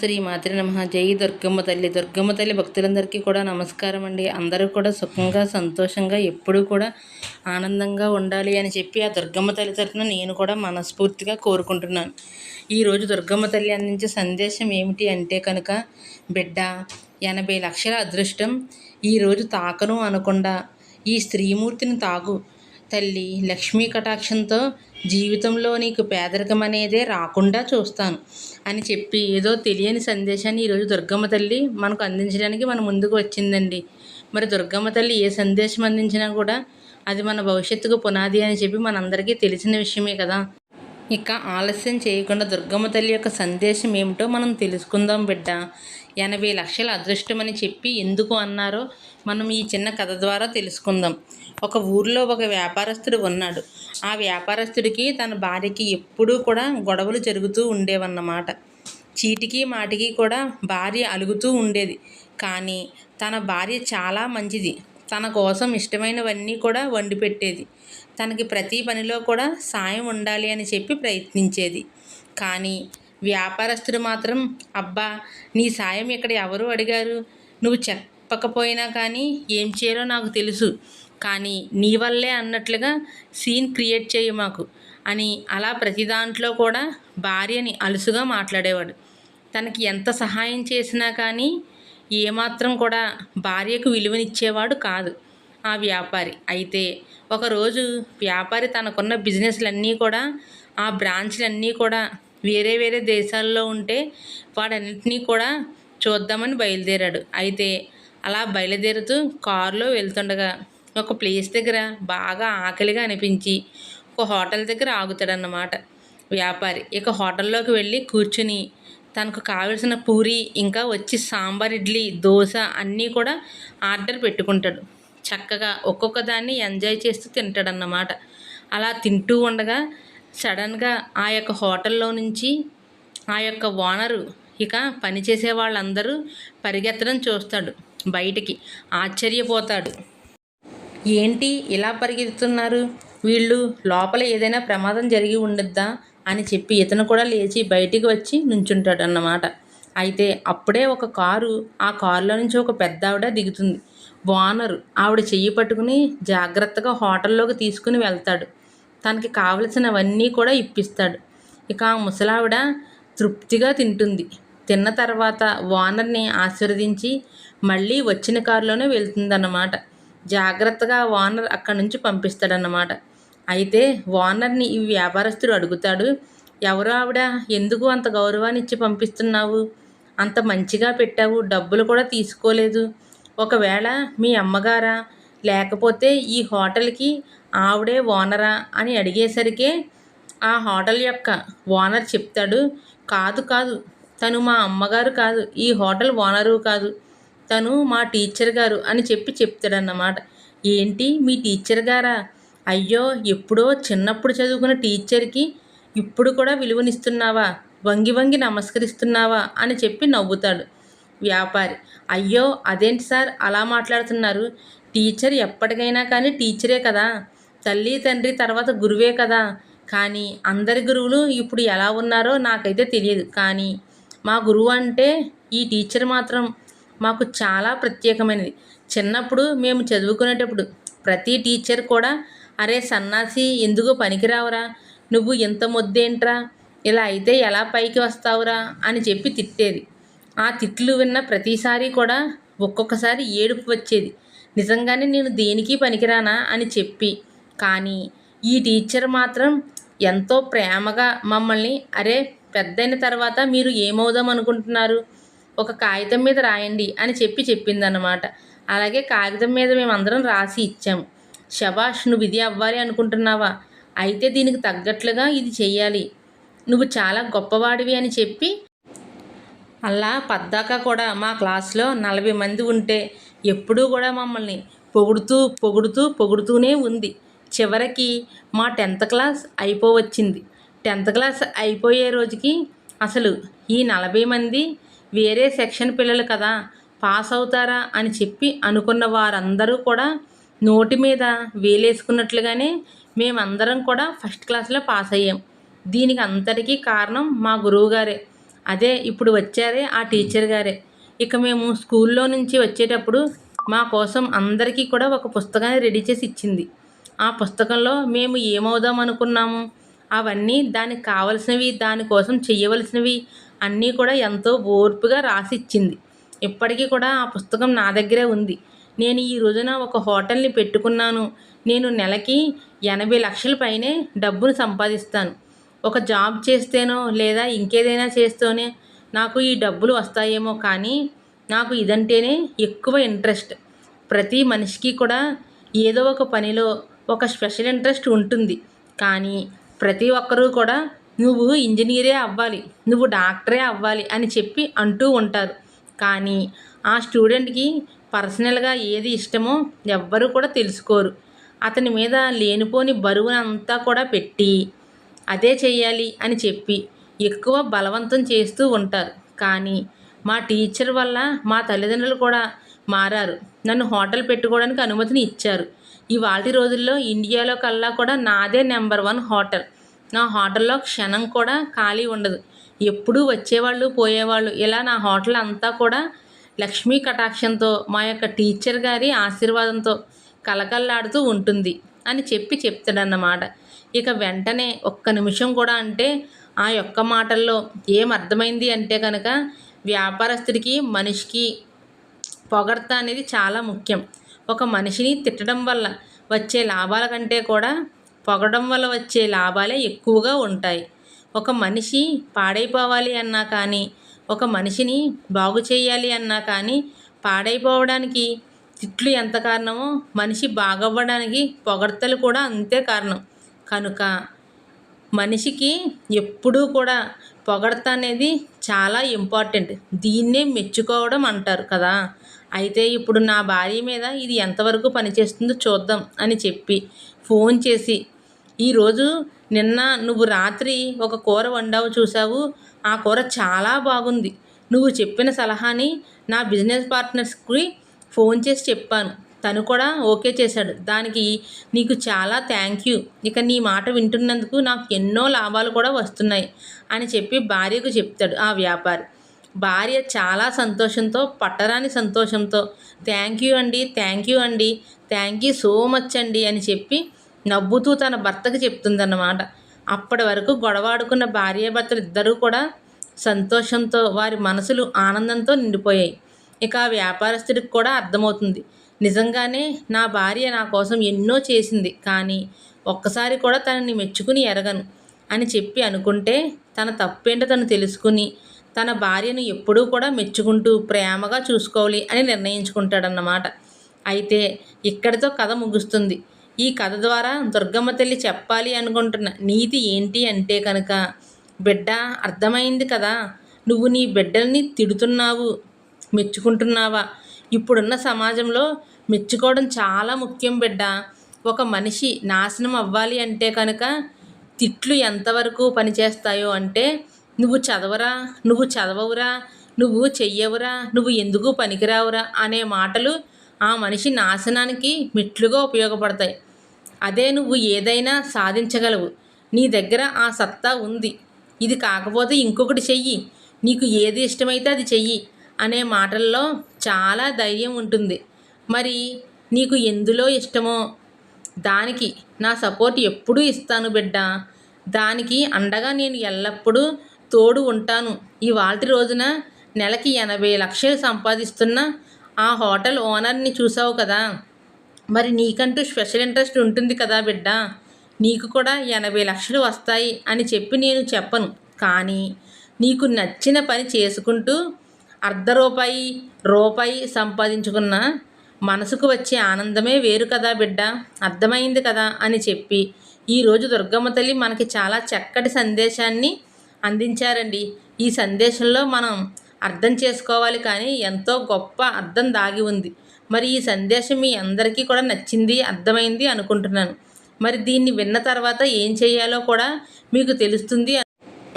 శ్రీ మాతృ నమ. జై దుర్గమ్మ తల్లి. దుర్గమ్మ తల్లి భక్తులందరికీ కూడా నమస్కారం అండి. అందరూ కూడా సుఖంగా సంతోషంగా ఎప్పుడూ కూడా ఆనందంగా ఉండాలి అని చెప్పి ఆ దుర్గమ్మ తల్లి తరఫున నేను కూడా మనస్ఫూర్తిగా కోరుకుంటున్నాను. ఈరోజు దుర్గమ్మ తల్లి అందించే సందేశం ఏమిటి అంటే కనుక బిడ్డ ఎనభై లక్షల అదృష్టం ఈరోజు తాకను అనకుండా ఈ స్త్రీమూర్తిని తాగు తల్లి లక్ష్మీ కటాక్షంతో జీవితంలో నీకు పేదరికం అనేదే రాకుండా చూస్తాను అని చెప్పి ఏదో తెలియని సందేశాన్ని ఈరోజు దుర్గమ్మ తల్లి మనకు అందించడానికి మన ముందుకు వచ్చిందండి. మరి దుర్గమ్మ తల్లి ఏ సందేశం అందించినా కూడా అది మన భవిష్యత్తుకు పునాది అని చెప్పి మనందరికీ తెలిసిన విషయమే కదా. ఇక ఆలస్యం చేయకుండా దుర్గమ్మ తల్లి యొక్క సందేశం ఏమిటో మనం తెలుసుకుందాం బిడ్డ. ఎనభై లక్షల అదృష్టం అని చెప్పి ఎందుకు అన్నారో మనం ఈ చిన్న కథ ద్వారా తెలుసుకుందాం. ఒక ఊర్లో ఒక వ్యాపారస్తుడు ఉన్నాడు. ఆ వ్యాపారస్తుడికి తన భార్యకి ఎప్పుడూ కూడా గొడవలు జరుగుతూ ఉండేవన్నమాట. చీటికి మాటికి కూడా భార్య అలుగుతూ ఉండేది. కానీ తన భార్య చాలా మంచిది. తన కోసం ఇష్టమైనవన్నీ కూడా వండి పెట్టేది తనకి ప్రతి పనిలో కూడా సాయం ఉండాలి అని చెప్పి ప్రయత్నించేది. కానీ వ్యాపారస్తుడు మాత్రం అబ్బా నీ సాయం ఇక్కడ ఎవరు అడిగారు? నువ్వు చెప్పకపోయినా కానీ ఏం చేయాలో నాకు తెలుసు. కానీ నీ వల్లే అన్నట్లుగా సీన్ క్రియేట్ చేయి మాకు అని అలా ప్రతి దాంట్లో కూడా భార్యని అలుసుగా మాట్లాడేవాడు. తనకి ఎంత సహాయం చేసినా కానీ ఏమాత్రం కూడా భార్యకు విలువనిచ్చేవాడు కాదు ఆ వ్యాపారి. అయితే ఒకరోజు వ్యాపారి తనకున్న బిజినెస్లన్నీ కూడా ఆ బ్రాంచ్లన్నీ కూడా వేరే వేరే దేశాల్లో ఉంటే వాడన్నింటినీ కూడా చూద్దామని బయలుదేరాడు. అయితే అలా బయలుదేరుతూ కారులో వెళ్తుండగా ఒక ప్లేస్ దగ్గర బాగా ఆకలిగా అనిపించి ఒక హోటల్ దగ్గర ఆగుతాడన్నమాట వ్యాపారి. ఇక హోటల్లోకి వెళ్ళి కూర్చుని తనకు కావలసిన పూరి ఇంకా వచ్చి సాంబార్ ఇడ్లీ దోశ అన్నీ కూడా ఆర్డర్ పెట్టుకుంటాడు. చక్కగా ఒక్కొక్క దాన్ని ఎంజాయ్ చేస్తూ తింటాడన్నమాట. అలా తింటూ ఉండగా సడన్గా ఆ యొక్క హోటల్లో నుంచి ఆ యొక్క ఓనరు ఇక పనిచేసే వాళ్ళందరూ పరిగెత్తడం చూస్తాడు. బయటికి ఆశ్చర్యపోతాడు. ఏంటి ఇలా పరిగెత్తుతున్నారు? వీళ్ళు లోపల ఏదైనా ప్రమాదం జరిగి ఉండద్దా? అని చెప్పి ఇతను కూడా లేచి బయటికి వచ్చి నుంచుంటాడు అన్నమాట అయితే అప్పుడే ఒక కారు ఆ కారులో నుంచి ఒక పెద్ద ఆవిడ దిగుతుంది. ఓనరు ఆవిడ చెయ్యి పట్టుకుని జాగ్రత్తగా హోటల్లోకి తీసుకుని వెళ్తాడు. తనకి కావలసినవన్నీ కూడా ఇప్పిస్తాడు. ఇక ఆ ముసలావిడ తృప్తిగా తింటుంది. తిన్న తర్వాత ఓనర్ని ఆశీర్వదించి మళ్ళీ వచ్చిన కారులోనే వెళ్తుందన్నమాట. జాగ్రత్తగా ఓనర్ అక్కడి నుంచి పంపిస్తాడన్నమాట. అయితే ఓనర్ని ఈ వ్యాపారస్తుడు అడుగుతాడు ఎవరు ఆవిడ ఎందుకు అంత గౌరవాన్ని ఇచ్చి పంపిస్తున్నావు? అంత మంచిగా పెట్టావు డబ్బులు కూడా తీసుకోలేదు. ఒకవేళ మీ అమ్మగారా? లేకపోతే ఈ హోటల్కి ఆవిడే ఓనరా? అని అడిగేసరికే ఆ హోటల్ యొక్క ఓనర్ చెప్తాడు కాదు కాదు. తను మా అమ్మగారు కాదు. ఈ హోటల్ ఓనరు కాదు. తను మా టీచర్ గారు అని చెప్పి చెప్తాడన్నమాట. ఏంటి? మీ టీచర్ గారా? అయ్యో ఎప్పుడో చిన్నప్పుడు చదువుకున్న టీచర్కి ఇప్పుడు కూడా విలువనిస్తున్నావా? వంగి వంగి నమస్కరిస్తున్నావా? అని చెప్పి నవ్వుతాడు వ్యాపారి. అయ్యో అదేంటి సార్ అలా మాట్లాడుతున్నారు? టీచర్ ఎప్పటికైనా కానీ టీచరే కదా. తల్లి తండ్రి తర్వాత గురువే కదా. కానీ అందరి గురువులు ఇప్పుడు ఎలా ఉన్నారో నాకైతే తెలియదు. కానీ మా గురువు అంటే ఈ టీచర్ మాత్రం మాకు చాలా ప్రత్యేకమైనది. చిన్నప్పుడు మేము చదువుకునేటప్పుడు ప్రతి టీచర్ కూడా అరే సన్నాసి ఎందుకు పనికిరావురా? నువ్వు ఇంత ముద్దేంట్రా? ఇలా అయితే ఎలా పైకి వస్తావురా? అని చెప్పి తిట్టేది. ఆ తిట్లు విన్న ప్రతిసారి కూడా ఒక్కొక్కసారి ఏడుపు వచ్చేది. నిజంగానే నేను దేనికి పనికిరానా? అని చెప్పి. కానీ ఈ టీచర్ మాత్రం ఎంతో ప్రేమగా మమ్మల్ని అరే పెద్దయిన తర్వాత మీరు ఏమవుదాం అనుకుంటున్నారు? ఒక కాగితం మీద రాయండి అని చెప్పి చెప్పిందన్నమాట. అలాగే కాగితం మీద మేమందరం రాసి ఇచ్చాము. శబాష్ నువ్వు ఇది అవ్వాలి అనుకుంటున్నావా? అయితే దీనికి తగ్గట్లుగా ఇది చెయ్యాలి. నువ్వు చాలా గొప్పవాడివి అని చెప్పి అలా పద్దాక కూడా మా క్లాస్లో నలభై మంది ఉంటే ఎప్పుడూ కూడా మమ్మల్ని పొగుడుతూ పొగుడుతూ పొగుడుతూనే ఉంది. చివరికి మా టెన్త్ క్లాస్ అయిపోవచ్చింది. టెన్త్ క్లాస్ అయిపోయే రోజుకి అసలు ఈ నలభై మంది వేరే సెక్షన్ పిల్లలు కదా పాస్ అవుతారా అని చెప్పి అనుకున్న వారందరూ కూడా నోటి మీద వేలేసుకున్నట్లుగానే మేమందరం కూడా ఫస్ట్ క్లాస్లో పాస్ అయ్యాం. దీనికి అంతటికీ కారణం మా గురువుగారే అదే ఇప్పుడు వచ్చారే ఆ టీచర్ గారే. ఇక మేము స్కూల్లో నుంచి వచ్చేటప్పుడు మా కోసం అందరికీ కూడా ఒక పుస్తకాన్ని రెడీ చేసి ఇచ్చింది. ఆ పుస్తకంలో మేము ఏమవుదాం అనుకున్నాము? అవన్నీ దానికి కావలసినవి దానికోసం చేయవలసినవి అన్నీ కూడా ఎంతో ఓర్పుగా రాసి ఇచ్చింది. ఇప్పటికీ కూడా ఆ పుస్తకం నా దగ్గరే ఉంది. నేను ఈ రోజున ఒక హోటల్ని పెట్టుకున్నాను. నేను నెలకి ఎనభై లక్షల పైనే డబ్బును సంపాదిస్తాను. ఒక జాబ్ చేస్తేనో లేదా ఇంకేదైనా చేస్తేనే నాకు ఈ డబ్బులు వస్తాయేమో కానీ నాకు ఇదంటేనే ఎక్కువ ఇంట్రెస్ట్. ప్రతి మనిషికి కూడా ఏదో ఒక పనిలో ఒక స్పెషల్ ఇంట్రెస్ట్ ఉంటుంది. కానీ ప్రతి ఒక్కరూ కూడా నువ్వు ఇంజనీరే అవ్వాలి నువ్వు డాక్టరే అవ్వాలి అని చెప్పి అంటూ ఉంటారు. కానీ ఆ స్టూడెంట్కి పర్సనల్గా ఏది ఇష్టమో ఎవ్వరూ కూడా తెలుసుకోరు. అతని మీద లేనిపోని బరువునంతా కూడా పెట్టి అదే చేయాలి అని చెప్పి ఎక్కువ బలవంతం చేస్తూ ఉంటారు. కానీ మా టీచర్ వల్ల మా తల్లిదండ్రులు కూడా మారారు. నన్ను హోటల్ పెట్టుకోవడానికి అనుమతిని ఇచ్చారు. ఇవాళ రోజుల్లో ఇండియాలో కల్లా కూడా నాదే నెంబర్ వన్ హోటల్. నా హోటల్లో క్షణం కూడా ఖాళీ ఉండదు. ఎప్పుడూ వచ్చేవాళ్ళు పోయేవాళ్ళు. ఇలా నా హోటల్ అంతా కూడా లక్ష్మీ కటాక్షంతో మా యొక్క టీచర్ గారి ఆశీర్వాదంతో కలకల్లాడుతూ ఉంటుంది అని చెప్పి చెప్తాడన్నమాట. ఇక వెంటనే ఒక్క నిమిషం కూడా అంటే ఆ యొక్క మాటల్లో ఏం అర్థమైంది అంటే కనుక వ్యాపారస్తుడికి మనిషికి పొగడత అనేది చాలా ముఖ్యం. ఒక మనిషిని తిట్టడం వల్ల వచ్చే లాభాల కంటే కూడా పొగడం వల్ల వచ్చే లాభాలే ఎక్కువగా ఉంటాయి. ఒక మనిషి పాడైపోవాలి అన్నా కానీ ఒక మనిషిని బాగు చేయాలి అన్నా కానీ పాడైపోవడానికి తిట్లు ఎంత కారణమో మనిషి బాగవ్వడానికి పొగడ్తలు కూడా అంతే కారణం. కనుక మనిషికి ఎప్పుడూ కూడా పొగడత అనేది చాలా ఇంపార్టెంట్. దీన్నే మెచ్చుకోవడం అంటారు కదా. అయితే ఇప్పుడు నా భార్య మీద ఇది ఎంతవరకు పనిచేస్తుందో చూద్దాం అని చెప్పి ఫోన్ చేసి ఈరోజు నిన్న నువ్వు రాత్రి ఒక కూర వండావు చూసావు ఆ కూర చాలా బాగుంది. నువ్వు చెప్పిన సలహాని నా బిజినెస్ పార్ట్నర్స్కి ఫోన్ చేసి చెప్పాను. తను కూడా ఓకే చేశాడు. దానికి నీకు చాలా థ్యాంక్ యూ. ఇక నీ మాట వింటున్నందుకు నాకు ఎన్నో లాభాలు కూడా వస్తున్నాయి అని చెప్పి భార్యకు చెప్తాడు ఆ వ్యాపారి. భార్య చాలా సంతోషంతో పట్టరాని సంతోషంతో థ్యాంక్ యూ అండి థ్యాంక్ యూ అండి థ్యాంక్ యూ సో మచ్ అండి అని చెప్పి నవ్వుతూ తన భర్తకు చెప్తుందన్నమాట. అప్పటి వరకు గొడవాడుకున్న భార్యాభర్తలు ఇద్దరూ కూడా సంతోషంతో వారి మనసులు ఆనందంతో నిండిపోయాయి. ఇక ఆ వ్యాపారస్తుడికి కూడా అర్థమవుతుంది. నిజంగానే నా భార్య నా కోసం ఎన్నో చేసింది కానీ ఒక్కసారి కూడా తనని మెచ్చుకుని ఎరగను అని చెప్పి అనుకుంటే తన తప్పేంటో తను తెలుసుకుని తన భార్యను ఎప్పుడూ కూడా మెచ్చుకుంటూ ప్రేమగా చూసుకోవాలి అని నిర్ణయించుకుంటాడన్నమాట. అయితే ఇక్కడితో కథ ముగుస్తుంది. ఈ కథ ద్వారా దుర్గమ్మ తల్లి చెప్పాలి అనుకుంటున్న నీతి ఏంటి అంటే కనుక బిడ్డ అర్థమైంది కదా. నువ్వు నీ బిడ్డల్ని తిడుతున్నావు మెచ్చుకుంటున్నావా? ఇప్పుడున్న సమాజంలో మెచ్చుకోవడం చాలా ముఖ్యం బిడ్డ. ఒక మనిషి నాశనం అవ్వాలి అంటే కనుక తిట్లు ఎంతవరకు పనిచేస్తాయో అంటే నువ్వు చదవరా నువ్వు చదవవురా నువ్వు చెయ్యవురా నువ్వు ఎందుకు పనికిరావురా అనే మాటలు ఆ మనిషి నాశనానికి మెట్లుగా ఉపయోగపడతాయి. అదే నువ్వు ఏదైనా సాధించగలవు. నీ దగ్గర ఆ సత్తా ఉంది. ఇది కాకపోతే ఇంకొకటి చెయ్యి. నీకు ఏది ఇష్టమైతే అది చెయ్యి అనే మాటల్లో చాలా ధైర్యం ఉంటుంది. మరి నీకు ఎందులో ఇష్టమో? దానికి నా సపోర్ట్ ఎప్పుడూ ఇస్తాను బిడ్డ. దానికి అండగా నేను ఎల్లప్పుడూ తోడు ఉంటాను. ఇవాళ రోజున నెలకి ఎనభై లక్షలు సంపాదిస్తున్న ఆ హోటల్ ఓనర్ని చూసావు కదా? మరి నీకంటూ స్పెషల్ ఇంట్రెస్ట్ ఉంటుంది కదా బిడ్డ? నీకు కూడా ఎనభై లక్షలు వస్తాయి అని చెప్పి నేను చెప్పను. కానీ నీకు నచ్చిన పని చేసుకుంటూ అర్ధ రూపాయి రూపాయి సంపాదించుకున్న మనసుకు వచ్చే ఆనందమే వేరు కదా బిడ్డ? అర్థమైంది కదా అని చెప్పి ఈరోజు దుర్గమ్మ తల్లి మనకి చాలా చక్కటి సందేశాన్ని అందించారండి. ఈ సందేశంలో మనం అర్థం చేసుకోవాలి కానీ ఎంతో గొప్ప అర్థం దాగి ఉంది. మరి ఈ సందేశం మీ అందరికీ కూడా నచ్చింది అర్థమైంది అనుకుంటున్నాను. మరి దీన్ని విన్న తర్వాత ఏం చేయాలో కూడా మీకు తెలుస్తుంది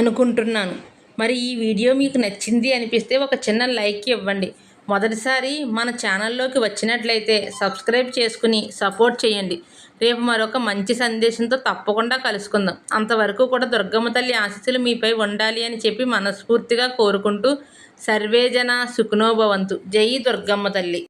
అనుకుంటున్నాను. మరి ఈ వీడియో మీకు నచ్చింది అనిపిస్తే ఒక చిన్న లైక్ ఇవ్వండి. మొదటిసారి మన ఛానల్లోకి వచ్చినట్లయితే సబ్స్క్రైబ్ చేసుకుని సపోర్ట్ చేయండి. రేపు మరొక మంచి సందేశంతో తప్పకుండా కలుసుకుందాం. అంతవరకు కూడా దుర్గమ్మ తల్లి ఆశీస్సులు మీపై ఉండాలి అని చెప్పి మనస్ఫూర్తిగా కోరుకుంటూ సర్వేజన సుఖనోభవంతు జై దుర్గమ్మ తల్లి